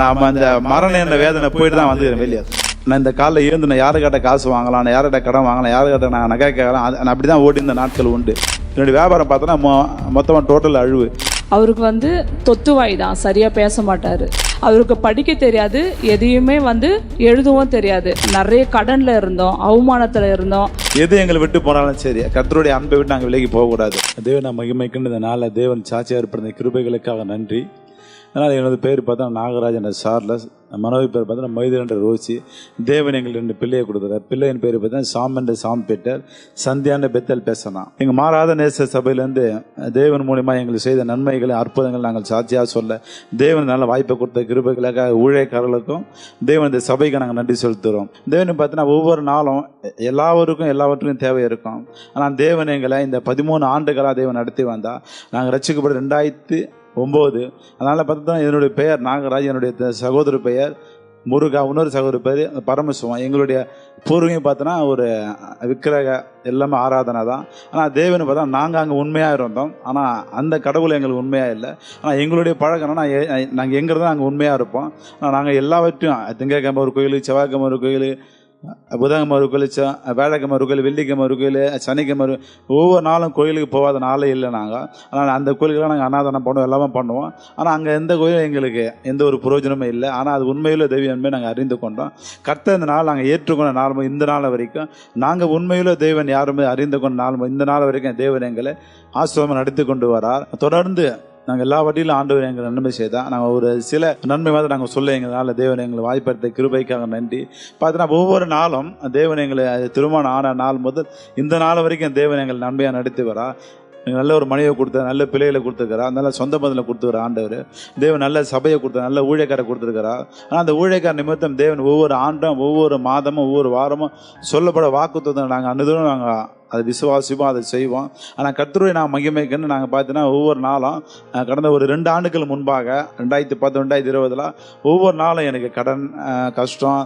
நாம அந்த மரணம் என்ற வேதனை போயிட்டு தான் வந்துக்கிறேன் வெளியே நான் இந்த காலைல இருந்து நான் யாருக்கிட்ட காசு வாங்கலாம் நான் யார்கிட்ட கடன் வாங்கலாம் யாருக்கிட்ட நான் நகை கேட்கலாம் நான் அப்படி தான் ஓடி இந்த நாட்கள் உண்டு. என்னுடைய வியாபாரம் பார்த்தோன்னா மொ மொத்தமாக டோட்டல் அழுவு. அவருக்கு வந்து தொத்துவாய் தான் சரியா பேச மாட்டாரு. அவருக்கு படிக்க தெரியாது எதையுமே வந்து எழுதவும் தெரியாது. நிறைய கடன்ல இருந்தோம் அவமானத்துல இருந்தோம். எது எங்களை விட்டு போனாலும் சரி கர்த்தருடைய அன்பை விட்டு நாங்கள் விலகி போகக்கூடாது. தேவன் மகிமைக்குன்னு இந்த நாளில் தேவன் சாட்சியாக ஏற்படுத்த கிருபைகளுக்காக நன்றி. அதனால் எனது பேர் பார்த்தா நாகராஜ் என்ற சார்லஸ் மனைவி பேர் பார்த்தா மைதர் என்ற ரோசி. தேவன் எங்களுக்கு ரெண்டு பிள்ளையை கொடுக்குறார். பிள்ளையின் பேர் பார்த்தா சாம் என்ற சாம் பெட்டர். சந்தியான பெத்தல் பேசலாம். எங்கள் மாறாத நேச சபையிலேருந்து தேவன் மூலிமா எங்களுக்கு செய்த நன்மைகளை அற்புதங்கள் நாங்கள் சாட்சியாக சொல்ல தேவன் நல்ல வாய்ப்பை கொடுத்த கிருபைகளுக்காக ஊழியக்காரர்களுக்கும் தேவன் இந்த சபைக்கு நாங்கள் நன்றி செலுத்துகிறோம். தேவன் பார்த்தீங்கன்னா ஒவ்வொரு நாளும் எல்லாருக்கும் எல்லாவற்றுக்கும் தேவை இருக்கும். ஆனால் தேவன் எங்களை இந்த பதிமூணு ஆண்டுகளாக தேவன் நடத்தி வந்தால் நாங்கள் ரசிக்கப்பட்ட ரெண்டாயிரத்து ஒம்பது. அதனால் பார்த்தா என்னுடைய பெயர் நாகராஜ் என்னுடைய சகோதர பெயர் முருகா இன்னொரு சகோதர பேர் பரமசிவம். எங்களுடைய பூர்வீகம் பார்த்தோன்னா ஒரு விக்கிரக எல்லாமே ஆராதனை தான். ஆனால் தேவனை பார்த்தா நாங்கள் அங்கே உண்மையாக இருந்தோம். ஆனால் அந்த கடவுள் எங்களுக்கு உண்மையாக இல்லை. ஆனால் எங்களுடைய பழக்கம்னா நாங்கள் எங்கே இருந்தால் அங்கே உண்மையாக இருப்போம். ஆனால் நாங்கள் எல்லாவற்றையும் திங்கக்கிழமை ஒரு கோயில் செவ்வாய்க்கிழமை ஒரு கோயில் புதன்கிழமை ஒரு கோயில் செ- வேலைக்கிழமை ஒரு கோயில் வெள்ளிக்கிழமை ஒரு கோயில் சனிக்கிழமை ஒரு ஒவ்வொரு நாளும் கோயிலுக்கு போகாத நாளே இல்லை நாங்கள் ஆனால் அந்த கோயிலுக்கெல்லாம் நாங்கள் அன்னதானம் பண்ணுவோம் எல்லாமே பண்ணுவோம். ஆனால் அங்கே எந்த கோயிலும் எங்களுக்கு எந்த ஒரு பிரயோஜனமும் இல்லை. ஆனால் அது உண்மையில தெய்வம் என்பதை நாங்கள் அறிந்து கொண்டோம். கர்த்த இந்த நாள் நாங்கள் ஏற்றுக்கொண்ட நாள் இந்த நாள் வரைக்கும் நாங்கள் உண்மையில தெய்வன் யாருமே அறிந்து கொண்ட நாள் இந்த நாள் வரைக்கும் தேவன் எங்களை ஆசிரமம் நடத்தி கொண்டு வரார். தொடர்ந்து நாங்கள் எல்லா வட்டியிலும் ஆண்டவர் எங்கள் நன்மை செய்தால் நாங்கள் ஒரு சில நன்மை மாதிரி நாங்கள் சொல்ல எங்களால் தேவன் எங்களை வாய்ப்படுத்த கிருபைக்காக நன்றி. பார்த்தீங்கன்னா ஒவ்வொரு நாளும் தேவன் எங்களை திருமணம் ஆன நாள் முதல் இந்த நாள் வரைக்கும் தேவன் எங்களை நன்மையாக நடத்தி வரா நல்ல ஒரு மனைவியை கொடுத்த நல்ல பிள்ளைகளை கொடுத்துருக்கிறா நல்ல சொந்த பந்தில் கொடுத்துருக்கிற ஆண்டவர். தேவன் நல்ல சபையை கொடுத்த நல்ல ஊழியக்காரை கொடுத்துருக்கிறா ஆனால் அந்த ஊழியக்கார நிமித்தம் தேவன் ஒவ்வொரு ஆண்டும் ஒவ்வொரு மாதமும் ஒவ்வொரு வாரமும் சொல்லப்பட வாக்குத்தத்தை நாங்கள் அன்றுதும் நாங்கள் அது விசுவாசிப்போம் அதை செய்வோம். ஆனால் கத்துரை நான் மகிமைக்குன்னு நாங்கள் பார்த்தீங்கன்னா ஒவ்வொரு நாளும் கடந்த ஒரு ரெண்டு ஆண்டுகள் முன்பாக ரெண்டாயிரத்தி பத்து ரெண்டாயிரத்தி இருபதில் ஒவ்வொரு நாளும் எனக்கு கடன் கஷ்டம்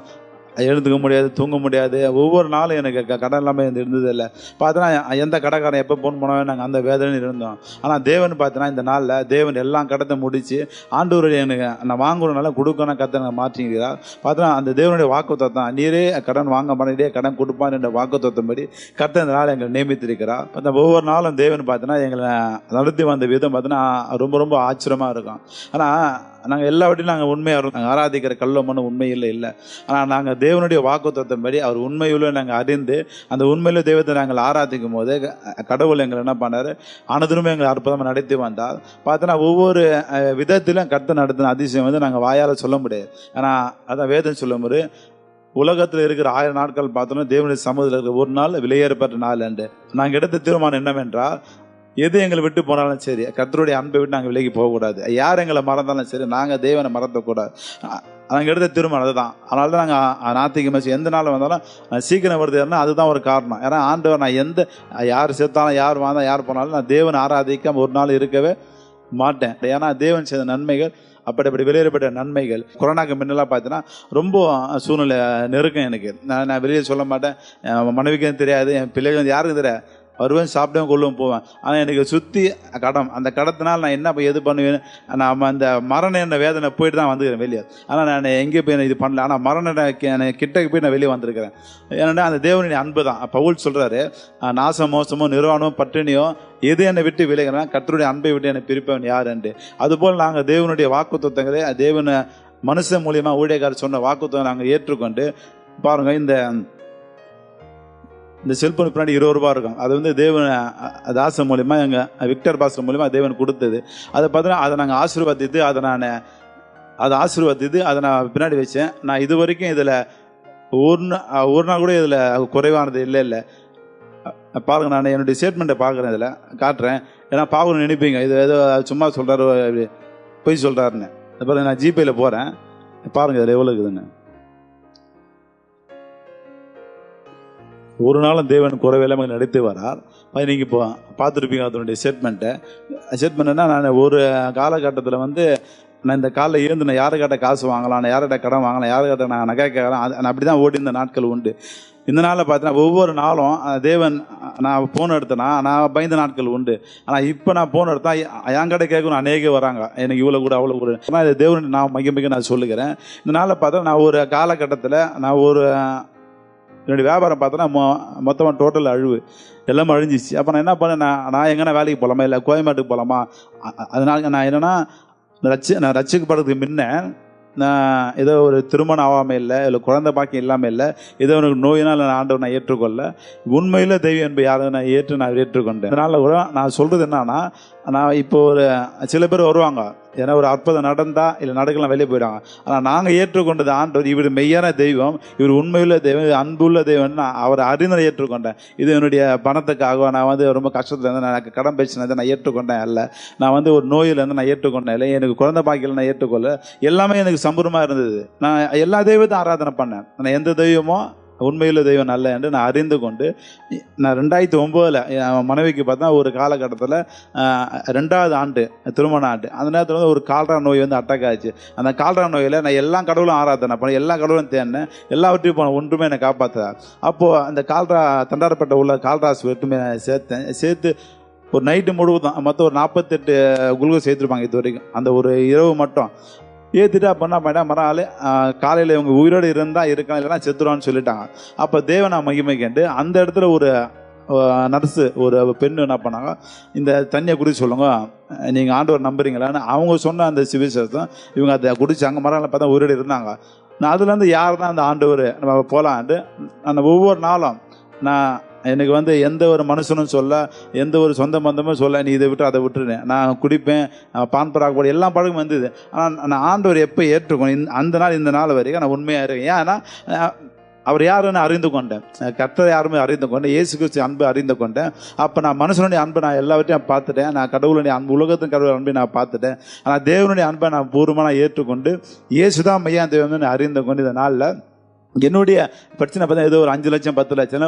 எழுந்துக்க முடியாது தூங்க முடியாது. ஒவ்வொரு நாளும் எனக்கு க- கடன் இல்லாமல் இருந்தது இல்லை. பார்த்தோன்னா எந்த கடைக்காரன் எப்போ ஃபோன் பண்ணவே நாங்கள் அந்த வேதனை இருந்தோம். ஆனால் தேவன் பார்த்தோன்னா இந்த நாளில் தேவன் எல்லாம் கடத்தை முடித்து ஆண்டவர் எனக்கு நான் வாங்குறதுனால கொடுக்கணும் கத்தை எனக்கு மாற்றிங்கிறார் பார்த்தோன்னா அந்த தேவனுடைய வாக்குத்தத்தம் நீரே கடன் வாங்க மாட்டேன் கடன் கொடுப்பான் என்ற வாக்குத்தம்படி கர்த்தர் இந்த நாள் எங்களை நியமித்திருக்கிறார். அந்த ஒவ்வொரு நாளும் தேவன் பார்த்தோன்னா எங்களை நடத்தி வந்த விதம் பார்த்தோன்னா ரொம்ப ரொம்ப ஆச்சரியமாக இருக்கும். ஆனால் நாங்கள் எல்லா நாங்கள் உண்மையாக இருக்கோம் நாங்கள் ஆராதிக்கிற கல்லோமான உண்மையில் இல்லை. ஆனால் நாங்கள் தேவனுடைய வாக்குத்தத்தின்படி அவர் உண்மையுள்ள நாங்கள் அறிந்து அந்த உண்மையில தெய்வத்தை நாங்கள் ஆராதிக்கும் போது கடவுள் எங்களை என்ன பண்ணார்? அனதினமும் எங்களை அற்புதமாக நடத்தி வந்தார். பார்த்தோன்னா ஒவ்வொரு விதத்திலும் கர்த்தர் நடத்தின அதிசயம் வந்து நாங்கள் வாயால் சொல்ல முடியாது. ஆனால் அதான் வேதம் சொல்லும் போது உலகத்தில் இருக்கிற ஆயிரம் நாட்கள் பார்த்தோன்னா தேவனுடைய சமூகத்தில் இருக்கிற ஒரு நாள் விலையேறப்பட்ட நாள் அன்று நாங்கள் எடுத்த தீர்மானம் என்னவென்றால் எது எங்களை விட்டு போனாலும் சரி கத்தருடைய அன்பை விட்டு நாங்கள் விலகி போகக்கூடாது. யார் எங்களை மறந்தாலும் சரி நாங்கள் தேவனை மறந்தக்கூடாது நாங்கள் எடுத்த திருமணம் அதுதான். அதனால தான் நாங்கள் நாத்திகமை எந்த நாள் வந்தாலும் சீக்கிரம் வருதுன்னா அதுதான் ஒரு காரணம். ஏன்னா ஆண்டவர் நான் எந்த யார் செத்தாலும் யார் வாழ்ந்தால் யார் போனாலும் நான் தேவனை ஆராதிக்காமல் ஒரு நாள் இருக்கவே மாட்டேன். ஏன்னா தேவன் செய்த நன்மைகள் அப்படி அப்படி வெளியேறப்பட்ட நன்மைகள். கொரோனாக்கு முன்னெல்லாம் பார்த்தீங்கன்னா ரொம்ப சூழ்நிலை நெருக்கம் எனக்கு. நான் நான் வெளியே சொல்ல மாட்டேன். மனைவிக்கும் தெரியாது என் பிள்ளைகளும் யாருக்கும் தெரியாது. வருவேன் சாப்பிடவும் கொள்ளும் போவேன். ஆனால் எனக்கு சுற்றி கடம். அந்த கடத்தினால் நான் என்ன போய் எது பண்ணுவேன்? நான் அந்த மரண என்ன வேதனை போயிட்டு தான் வந்துக்கிறேன் வெளியே. ஆனால் நான் எங்கே போய் இது பண்ணல. ஆனால் மரண கிட்டக்கு போய் நான் வெளியே வந்திருக்கிறேன். ஏன்னா அந்த தேவனுடைய அன்பு தான். பவுல் சொல்கிறாரு நாசம் மோசமோ நிர்வாணமோ பட்டினியோ எது என்னை விட்டு விலகிறேன் கத்தருடைய அன்பை விட்டு என்னை பிரிப்பவன் யார்? என்று. அதுபோல் நாங்கள் தேவனுடைய வாக்குத்தத்தங்களை தேவனை மனுஷன் மூலியமாக ஊழியக்காரர் சொன்ன வாக்குத்தம் நாங்கள் ஏற்றுக்கொண்டு பாருங்கள் இந்த இந்த செல்போன் பின்னாடி இருபது ரூபா இருக்கும். அது வந்து தேவன் தாசன் மூலிமா எங்கள் விக்டர் பாஸ்கர் மூலிமா தேவன் கொடுத்தது. அதை பார்த்தீங்கன்னா அதை நாங்கள் ஆசீர்வாதித்து அதை நான் அதை ஆசீர்வாதித்து அதை நான் பின்னாடி வச்சேன். நான் இது வரைக்கும் இதில் ஒரு நா- ஒரு நாள் கூட இதில் குறைவானது இல்லை இல்லை. பாருங்க நான் என்னுடைய ஸ்டேட்மெண்ட்டை பார்க்குறேன் இதில் காட்டுறேன். ஏன்னா பார்க்கணும்னு நினைப்பீங்க. இது ஏதோ சும்மா சொல்கிறாரு பொய் சொல்கிறாருன்னு பாருங்க நான் ஜிபேயில் போகிறேன் பாருங்கள் இதில் எவ்வளோ இருக்குதுன்னு. ஒரு நாளும் தேவன் குறைவில்லாமல் நடத்தி வரார். அது நீங்கள் இப்போ பார்த்துருப்பீங்க அதனுடைய ஸ்டேட்மெண்ட்டை ஸ்டேட்மெண்ட்னா நான் ஒரு காலகட்டத்தில் வந்து நான் இந்த காலைல இருந்து நான் யாருக்கிட்ட காசு வாங்கலாம் நான் யார்கிட்ட கடன் வாங்கலாம் யாருக்கிட்ட நான் நகை கேட்கலாம் அது அப்படி தான் ஓடி இந்த நாட்கள் உண்டு. இந்த நாளில் பார்த்தீங்கன்னா ஒவ்வொரு நாளும் தேவன் நான் ஃபோன் எடுத்தேன்னா நான் பயந்த நாட்கள் உண்டு. ஆனால் இப்போ நான் ஃபோன் எடுத்தா என் கடை கேட்கணும் அநேக வராங்க. எனக்கு இவ்வளோ கூட அவ்வளோ கூட. ஆனால் இது தேவன் நான் மைய மைய நான் சொல்லுகிறேன். இந்த நாளில் பார்த்தா நான் ஒரு காலகட்டத்தில் நான் ஒரு என்னுடைய வியாபாரம் பார்த்தோன்னா மொ மொத்தமாக டோட்டல் அழிவு. எல்லாமே அழிஞ்சிச்சு அப்போ நான் என்ன பண்ணேன் நான் நான் எங்கன்னா வேலைக்கு போகலாமா இல்லை கோயம்பேட்டுக்கு போகலாமா அதனால நான் என்னென்னா ரச்சு நான் ரச்சிக்கப்படுறதுக்கு முன்ன நான் ஏதோ ஒரு திருமணம் ஆகாமல் இல்லை இல்லை குழந்தை பாக்கியம் இல்லாமல் இல்லை ஏதோ எனக்கு நோயினால் நான் ஆண்டவர் நான் ஏற்றுக்கொள்ள உண்மையில் தெய்வம் என்பது யாரும் நான் ஏற்று நான் ஏற்றுக்கொண்டேன். அதனால் கூட நான் சொல்கிறது என்னன்னா நான் இப்போ ஒரு சில பேர் வருவாங்க. ஏன்னா ஒரு அற்புதம் நடந்தா இல்லை நடக்கலாம் வெளியே போயிடுவாங்க. ஆனால் நாங்கள் ஏற்றுக்கொண்டது ஆண்டவர் இவர் மெய்யான தெய்வம் இவர் உண்மையுள்ள தெய்வம் அன்புள்ள தெய்வம் நான் அவரை ஏற்றுக்கொண்டேன். இது என்னுடைய பணத்துக்காக நான் வந்து ரொம்ப கஷ்டத்தில் இருந்து நான் எனக்கு கடன் பிரச்சனை நான் ஏற்றுக்கொண்டேன் அல்ல. நான் வந்து ஒரு நோயிலேருந்து நான் ஏற்றுக்கொண்டேன் இல்லை. எனக்கு குழந்தை பாக்கியில் நான் ஏற்றுக்கொள்ள எல்லாமே எனக்கு சம்பூர்ணமாக இருந்தது. நான் எல்லா தெய்வத்தையும் ஆராதனை பண்ணேன். நான் எந்த தெய்வமோ உண்மையில் தெய்வம் நல்ல என்று நான் அறிந்து கொண்டு நான் ரெண்டாயிரத்தி ஒம்போதில் என் மனைவிக்கு பார்த்தா ஒரு காலகட்டத்தில் ரெண்டாவது ஆண்டு திருமண ஆண்டு. அந்த நேரத்தில் வந்து ஒரு கால்ரா நோய் வந்து அட்டாக் ஆச்சு. அந்த கால்ரா நோயில் நான் எல்லா கடவுளும் ஆராதனை பண்ண எல்லா கடவுளும் தேடினேன். எல்லாவற்றையும் போன ஒன்றுமே என்னை காப்பாற்றுறார் அப்போது அந்த கால்ரா தண்டாரப்பட்ட உள்ள கால்ராஸ் வெட்டுமே நான் சேர்த்தேன். சேர்த்து ஒரு நைட்டு முழுவதும் மொத்தம் ஒரு நாற்பத்தெட்டு குளுக்கோஸ் சேர்த்துருப்பாங்க இது வரைக்கும். அந்த ஒரு இரவு மட்டும். ஏற்றிட்டு அப்போ என்ன பண்ணிட்டா மறுநாள் காலையில் இவங்க உயிரோடு இருந்தால் இருக்கலாம் இல்லைன்னா செத்துருவான்னு சொல்லிட்டாங்க. அப்போ தேவனா மகிமை கேட்டு அந்த இடத்துல ஒரு நர்ஸு ஒரு பெண் என்ன பண்ணாங்க இந்த தண்ணியை குடிச்சு சொல்லுங்க நீங்கள் ஆண்டவர் நம்புறீங்களான்னு அவங்க சொன்ன அந்த சிவிசேஷம் இவங்க அதை குடிச்சாங்க மறுநாள் பார்த்தா உயிரோடு இருந்தாங்க. நான் அதுலேருந்து யார் தான் அந்த ஆண்டவர் நம்ம போகலான்ட்டு அந்த ஒவ்வொரு நாளும் நான் எனக்கு வந்து எந்த ஒரு மனுஷனும் சொல்ல எந்த ஒரு சொந்த பந்தமும் சொல்ல நீ இதை விட்டு அதை விட்டுருனேன் நான் குடிப்பேன் பான் பராக போட எல்லா பழக்கம் வந்தது. ஆனால் நான் ஆண்டவர் எப்போ ஏற்றுக்கணும்? இந் அந்த நாள் இந்த நாள் வரைக்கும் நான் உண்மையாக இருக்கேன். ஏன்னா அவர் யாருன்னு அறிந்து கொண்டேன். அஹ், யாருமே அறிந்து கொண்டேன். இயேசு கிறிஸ்து அன்பு அறிந்து கொண்டேன். அப்போ நான் மனுஷனுடைய அன்பை நான் எல்லாவற்றையும் பார்த்துட்டேன். நான் கடவுளுடைய அன்பு உலகத்தின் கடவுள் அன்பை நான் பார்த்துட்டேன். ஆனால் தேவனுடைய அன்பை நான் பூர்வமாக நான் ஏற்றுக்கொண்டு இயேசு தான் மையா தெய்வம்னு அறிந்து கொண்டு இந்த நாளில் என்னுடைய பிரச்சனை பார்த்தா ஏதோ ஒரு அஞ்சு லட்சம் பத்து லட்சம்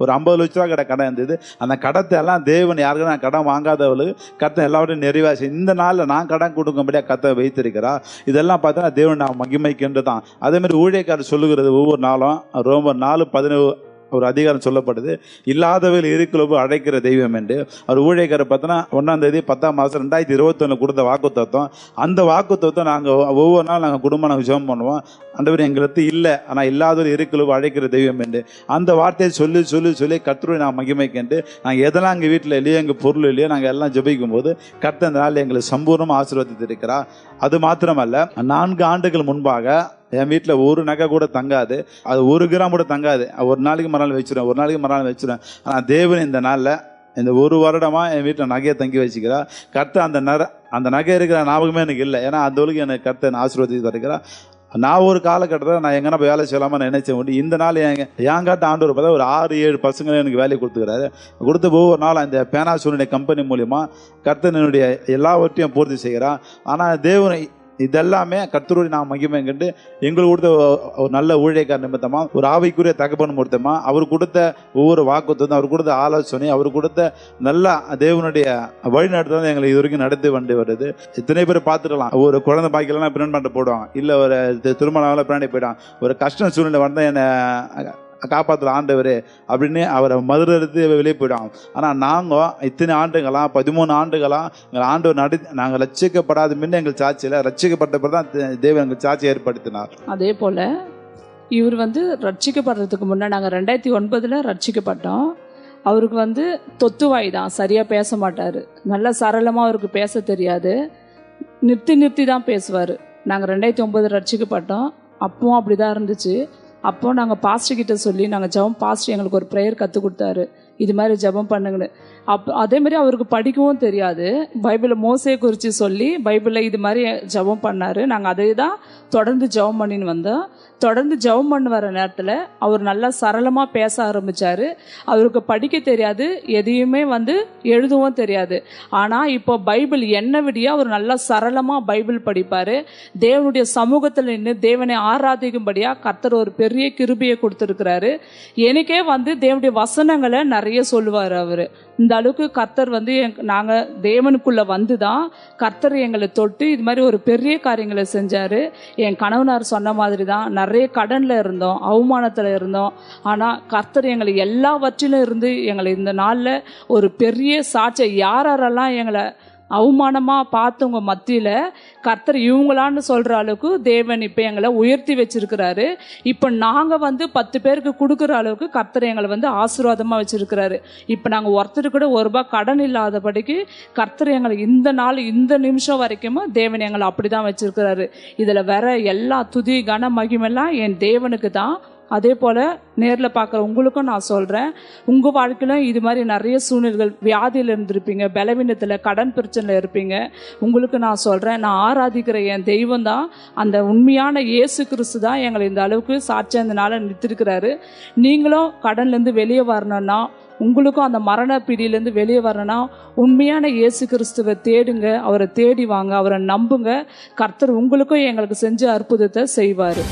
ஒரு ஐம்பது லட்ச ரூபா கடை கடன் இருந்தது. அந்த கடத்தை எல்லாம் தேவன் யாருக்கும் நான் கடன் வாங்காதவளுக்கு கத்தை எல்லாவற்றையும் நிறைவாசி. இந்த நாளில் நான் கடன் கொடுக்கும்படியாக கத்தை வைத்திருக்கிறா இதெல்லாம் பார்த்தா தேவன் நான் மகிமைக்கின்று தான் அதேமாதிரி ஊழியக்காரர் சொல்லுகிறது ஒவ்வொரு நாளும். ரொம்ப நாலு பதினேழு ஒரு அதிகாரம் சொல்லப்படுது இல்லாதவர்கள் இருக்கிறவோ அழைக்கிற தெய்வம் என்று. அவர் ஊழியக்காரர் பார்த்தோன்னா ஒன்றாம் தேதி பத்தாம் மாதம் ரெண்டாயிரத்தி இருபத்தொன்னு கொடுத்த வாக்குத்தத்தம். அந்த வாக்குத்தத்தை நாங்கள் ஒவ்வொரு நாள் நாங்கள் குடும்பம் நாங்கள் ஜெபம் பண்ணுவோம் அந்தவர் எங்களுக்கு இல்லை ஆனால் இல்லாதவர் இருக்கிறவோ அழைக்கிற தெய்வம் என்று. அந்த வார்த்தையை சொல்லி சொல்லி சொல்லி கர்த்தருடைய நான் மகிமைக்கண்டு நாங்கள் எதெல்லாம் எங்கள் வீட்டில் இல்லையோ எங்கள் பொருள் இல்லையோ நாங்கள் எல்லாம் ஜெபிக்கும் போது கத்த நாள் எங்களை சம்பூர்ணமாக ஆசீர்வதித்திருக்கிறார். அது மாத்திரமல்ல நான்கு ஆண்டுகள் முன்பாக என் வீட்டில் ஒரு நகை கூட தங்காது. அது ஒரு கிராம் கூட தங்காது. ஒரு நாளைக்கு மறுநாள் வச்சுருவேன் ஒரு நாளைக்கு மறுநாள் வச்சுருவேன். ஆனால் தேவன் இந்த நாளில் இந்த ஒரு வருடமா என் வீட்டில் நகையை தங்கி வச்சுக்கிறா கர்த்த அந்த நர அந்த நகை இருக்கிற ஞாபகமே எனக்கு இல்லை. ஏன்னா அந்த அளவுக்கு எனக்கு கர்த்தர் ஆசீர்வதித்து தருகிறா நான் ஒரு காலகட்டத்தில் நான் எங்கன்னா போய் வேலை செய்யலாமா நினைச்சேன். உண்டு இந்த நாள் என் என் காட்ட ஆண்டவர் பார்த்தா ஒரு ஆறு ஏழு பசங்களை எனக்கு வேலையை கொடுத்துக்கிறாரு. கொடுத்த ஒவ்வொரு நாள் அந்த பேனாசோனுடைய கம்பெனி மூலிமா கர்த்தனுடைய என்னுடைய எல்லாவற்றையும் பூர்த்தி செய்கிறான் ஆனால் தேவனை இதெல்லாமே கர்த்தருடைய நான் மகிமை கண்டு எங்களுக்கு கொடுத்த ஒரு நல்ல ஊழியக்கார நிமித்தமாக ஒரு ஆவிக்குரிய தகப்பன் மூர்த்தமாக அவர் கொடுத்த ஒவ்வொரு வாக்குத்தம் அவர் கொடுத்த ஆலோசனை அவர் கொடுத்த நல்ல தேவனுடைய வழிநடத்தல் எங்களை இது வரைக்கும் நடத்தி வந்து வருது. இத்தனை பேர் பார்த்துக்கலாம். ஒரு குழந்தை பாக்கிலாம் பிரிண்ட் பண்ணிட்டு போடுவாங்க இல்லை ஒரு திருமணம் பின்னாடி போயிடுவாங்க ஒரு கஷ்ட சூழ்நிலை வந்தால் என்னை காப்பாற்றுற ஆண்டவர் அப்படின்னு அவரை மதுரை எடுத்து வெளியே போயிடும் ஆனால் நாங்கள் இத்தனை ஆண்டுகளாக பதிமூணு ஆண்டுகளாக எங்கள் ஆண்டவர் நடி நாங்கள் ரட்சிக்கப்படாத முன்ன எங்கள் சாட்சியில் ரட்சிக்கப்பட்ட பிறகு தான் தேவன் எங்கள் சாட்சி ஏற்படுத்தினார். அதே போல் இவர் வந்து ரட்சிக்கப்படுறதுக்கு முன்னே நாங்கள் ரெண்டாயிரத்தி ஒன்பதில் ரட்சிக்கப்பட்டோம். அவருக்கு வந்து தொத்துவாய் தான் சரியாக பேச மாட்டார். நல்லா சரளமாக அவருக்கு பேச தெரியாது. நிறுத்தி நிறுத்தி தான் பேசுவார். நாங்கள் ரெண்டாயிரத்தி ஒம்பது ரட்சிக்கப்பட்டோம். அப்பவும் அப்படி தான் இருந்துச்சு. அப்போ நாங்கள் பாஸ்டர் கிட்ட சொல்லி நாங்கள் ஜெபம் பாஸ்டர் எங்களுக்கு ஒரு ப்ரேயர் கற்றுக் கொடுத்தாரு. இது மாதிரி ஜெபம் பண்ணுங்கன்னு. அப் அதே மாதிரி அவருக்கு படிக்கவும் தெரியாது. பைபிளை மோசையை குறித்து சொல்லி பைபிளில் இது மாதிரி ஜெபம் பண்ணார். நாங்கள் அதே தான் தொடர்ந்து ஜெபம் பண்ணின்னு வந்தோம். தொடர்ந்து ஜெபம் பண்ண வர நேரத்தில் அவர் நல்லா சரளமாக பேச ஆரம்பித்தார் அவருக்கு படிக்க தெரியாது எதையுமே வந்து எழுதவும் தெரியாது. ஆனால் இப்போ பைபிள் என்ன விடிய அவர் நல்லா சரளமாக பைபிள் படிப்பார். தேவனுடைய சமூகத்தில் நின்று தேவனை ஆராதிக்கும்படியாக கர்த்தர் ஒரு பெரிய கிருபியை கொடுத்துருக்கிறாரு. எனக்கே வந்து தேவனுடைய வசனங்களை நிறைய சொல்லுவார் அவர். இந்த இந்த அளவுக்கு கர்த்தர் வந்து நாங்கள் தேவனுக்குள்ளே வந்து தான் கர்த்தர் எங்களை தொட்டு இது மாதிரி ஒரு பெரிய காரியங்களை செஞ்சார். என் கணவனார் சொன்ன மாதிரி தான் நிறைய கடனில் இருந்தோம் அவமானத்தில் இருந்தோம். ஆனால் கர்த்தர் எங்களை எல்லாவற்றிலும் இருந்து எங்களை இந்த நாளில் ஒரு பெரிய சாட்சியை யார் யாரெல்லாம் எங்களை அவமானமாக பார்த்தவங்க மத்தியில் கர்த்தர் இவங்களான்னு சொல்கிற அளவுக்கு தேவன் இப்போ எங்களை உயர்த்தி வச்சிருக்கிறாரு. இப்போ நாங்கள் வந்து பத்து பேருக்கு கொடுக்குற அளவுக்கு கர்த்தர் எங்களை வந்து ஆசீர்வாதமாக வச்சுருக்கிறாரு. இப்போ நாங்கள் ஒருத்தர் கூட ஒரு ரூபாய் கடன் இல்லாதபடிக்கு கர்த்தர் எங்களை இந்த நாள் இந்த நிமிஷம் வரைக்கும் தேவன் எங்களை அப்படிதான் வச்சுருக்கிறாரு. இதில் வர எல்லா துதி கன மகிமெல்லாம் என் தேவனுக்கு தான் அதே போல் நேரில் பார்க்குற உங்களுக்கும் நான் சொல்கிறேன் உங்கள் வாழ்க்கையிலும் இது மாதிரி நிறைய சூழ்நிலைகள் வியாதியில் இருந்திருப்பீங்க பலவீனத்தில் கடன் பிரச்சனையில் இருப்பீங்க. உங்களுக்கு நான் சொல்கிறேன் நான் ஆராதிக்கிற என் தெய்வம் தான் அந்த உண்மையான இயேசு கிறிஸ்து தான் எங்களை இந்த அளவுக்கு சாட்சியாக இந்த நாளை நிறுத்திருக்கிறாரு. நீங்களும் கடன்லேருந்து வெளியே வரணும்னா உங்களுக்கும் அந்த மரண பிடியிலேருந்து வெளியே வரணும்னா உண்மையான இயேசு கிறிஸ்துவை தேடுங்க அவரை தேடி வாங்க அவரை நம்புங்க. கர்த்தர் உங்களுக்கும் எங்களுக்கு செஞ்ச அற்புதத்தை செய்வார்.